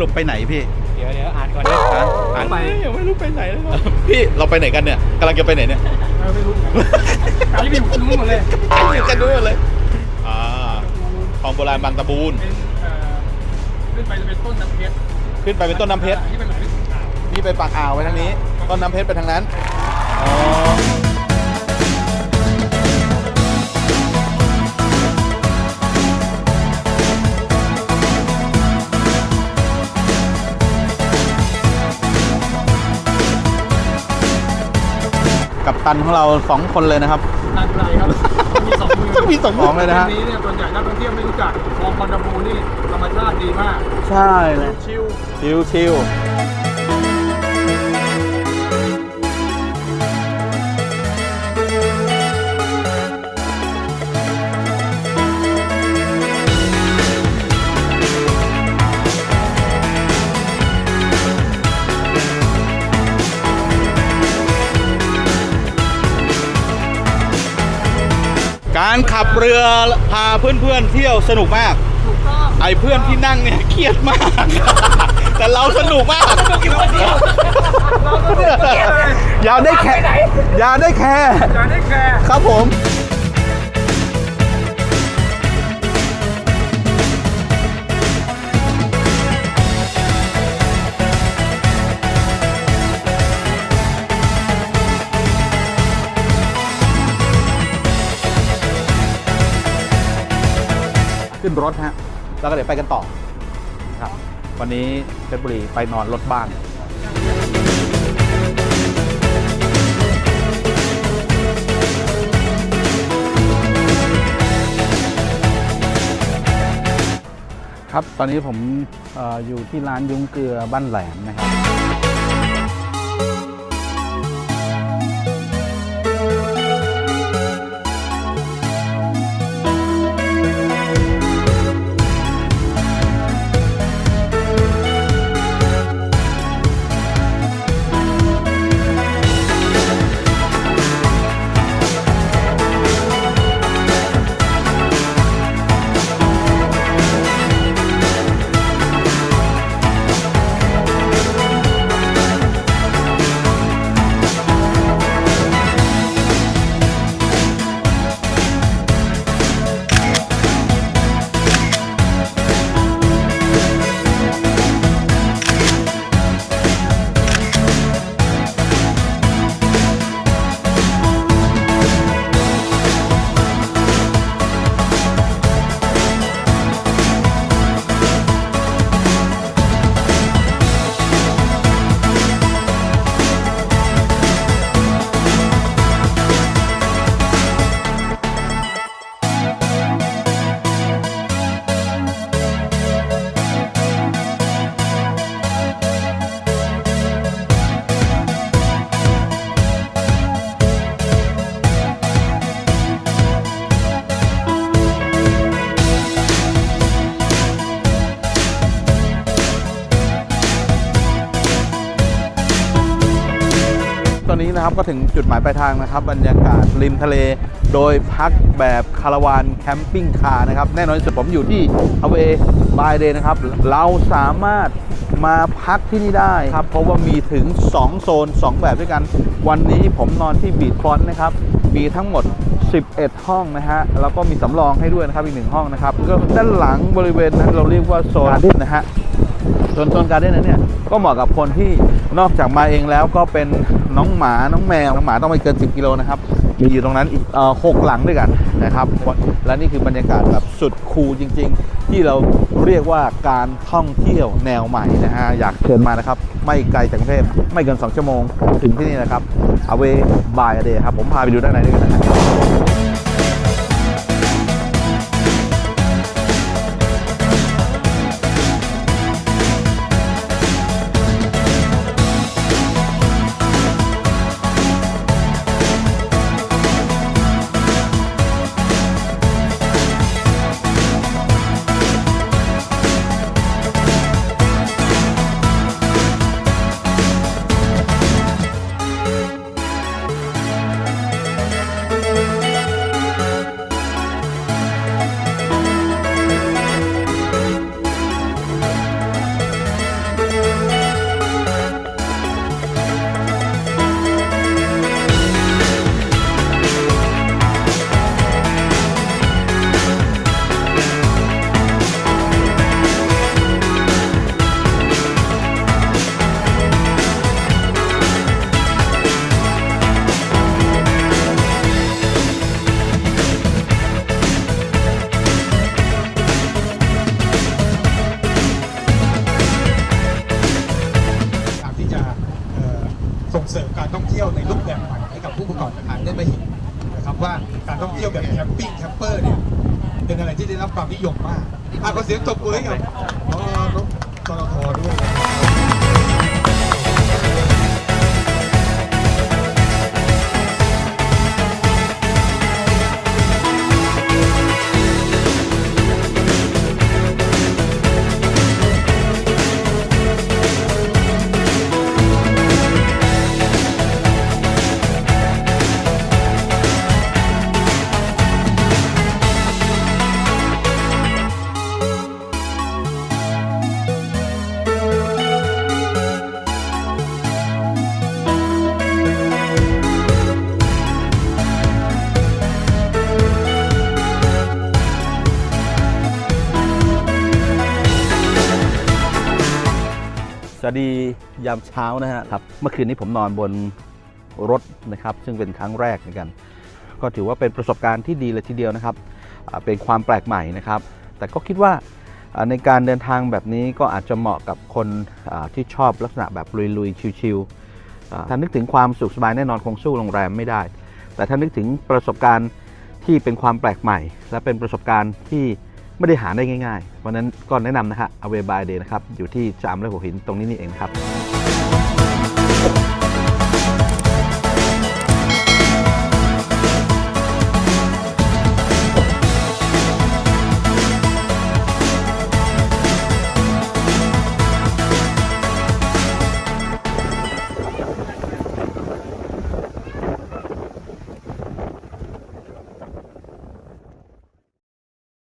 รุปไปไหนพี่ เดี๋ยวเดี๋ยวอ่านก่อนนะฮะอ่าน ไปยังไม่รู้ไปไหนเลยครับพี่เราไปไหนกันเนี่ยกำลังจะไปไหนเนี่ยไม่รู้การรีวิวรู้หมดเลยกันด้วยเลยอ่าคลองโบราณบางตะบูนเป็นเอ่อขึ้นไปจะเป็นต้นน้ำเพชรขึ้นไปเป็นต้นน้ำเพชรที่เป็นแบบนี้อ่าวนี่ไปปากอ่าวไปทางนี้ ต้นน้ำเพชรไปทางนั้นอ๋อ กับตันของเราสองคนเลยนะครับนานไกลครับ มีสองมือต้องมีสองมือเลยนะฮะตรงนี้เนี่ยส่วนใหญ่นักท่องเที่ยวไม่รู้จักคลองบางตะบูนี่ธรรมชาติดีมาก ใช่เลยชิล ชิวชิว การขับเรือพาเพื่อนๆเที่ยวสนุกมาก ถูกต้องไอ้เพื่อนที่นั่งเนี่ยเครียดมาก แต่เราสนุกมากอย่าได้แค่อย่าได้แค่อย่าได้แคร์ครับผม ขึ้นรถฮะแล้วก็เดี๋ยวไปกันต่อครับ วันนี้เพชรบุรีไปนอนรถบ้านครับ ตอนนี้ผมอออยู่ที่ร้านยุ้งเกลือบ้านแหลมนะครับ อนนี้นะครับก็ถึงจุดหมายปลายทางนะครับ บรรยากาศริมทะเล โดยพักแบบคาราวานแคมปิ้งคาร์นะครับ แน่นอนสุดผมอยู่ที่อเวบายเดย์นะครับ เราสามารถมาพักที่นี่ได้ครับ เพราะว่ามีถึง 2 โซน 2 แบบด้วยกัน วันนี้ผมนอนที่บีทฟอนต์นะครับ มีทั้งหมด 11 ห้องนะฮะ แล้วก็มีสำรองให้ด้วยนะครับอีกหนึ่งห้องนะครับ ก็ด้านหลังบริเวณนั้นเราเรียกว่าโซนการ์เด้นนะฮะ ส่วนโซนการ์เด้นนั้นเนี่ยก็เหมาะกับคนที่นอกจากมาเองแล้วก็เป็นน้องหมาน้องแมวน้องหมาต้องไม่เกิน 10 กิโลนะครับมีอยู่ตรงนั้นอีกหกหลังด้วยกันนะครับ และนี่คือบรรยากาศแบบสุดคูลจริง ๆ ที่เราเรียกว่าการท่องเที่ยวแนวใหม่นะฮะอยากเชิญมานะครับ ไม่ไกลจากกรุงเทพไม่เกิน 2 ชั่วโมง ถึงที่นี่นะครับอเวบายเดย์ครับ ผมพาไปดูด้านในด้วยกันนะครับ กับผู้ประกอานได้ไปเห็นนะครับว่าการท่องเที่ยวแบบแคมปิ้งแคมเปอร์เนี่ยเป็นอะไรที่ได้รับความนิยมมากอะขอเสียงตบมือให้กับพอรถทรทด้วย วัสดียามเช้านะฮะครับเมื่อคืนนี้ผมนอนบนรถนะครับ ซึ่งเป็นครั้งแรกเหมือนกัน ก็ถือว่าเป็นประสบการณ์ที่ดีเลยทีเดียวนะครับอ่าเป็นความแปลกใหม่นะครับ แต่ก็คิดว่าอ่าในการเดินทางแบบนี้ก็อาจจะเหมาะกับคนอ่าที่ชอบลักษณะแบบลุยๆชิลๆอ่าถ้านึกถึงความสุขสบายแน่นอนคงสู้โรงแรมไม่ได้ แต่ถ้านึกถึงประสบการณ์ที่เป็นความแปลกใหม่ และเป็นประสบการณ์ที่ ไม่ได้หาได้ง่ายๆเพราะนั้นก็แนะนำนะฮะ Away by Day นะครับ อยู่ที่จามและหัวหินตรงนี้นี่เองครับ